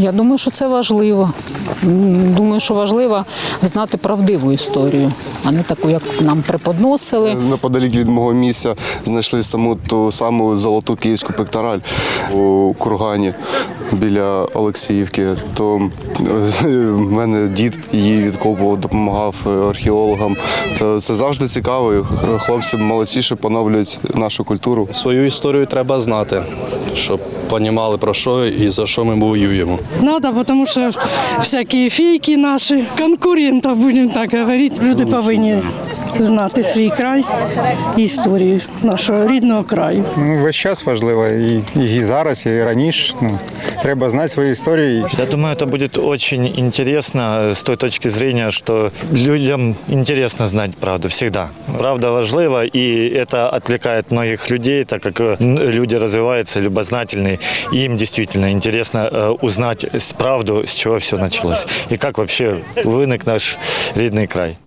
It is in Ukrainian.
Я думаю, що це важливо. Думаю, що важливо знати правдиву історію, а не таку, як нам преподносили. Неподалік від мого місця знайшли саму ту саму золоту київську пектораль у кургані біля Олексіївки. То е, в мене дід її відкопував, допомагав е, археологам. Це, це завжди цікаво. Хлопці молодці, що поновлюють нашу культуру. Свою історію треба знати, щоб розуміли про що і за що ми воюємо. Надо, потому что всякі фейки наші, конкурентов, будем так говорити, люди повинні знати свій край і історію нашого рідного краю. Ну, весь час важливо і, і зараз, і раніше. Ну, треба знати свою історію. Я думаю, это будет очень интересно э, с той точки зрения, что людям интересно знать правду всегда. Правда важлива, и это отвлекает многих людей, так как э, н- люди развиваются, любознательные, и им действительно интересно э, узнать с- правду, с чего все началось, и как вообще вынок наш рідний край.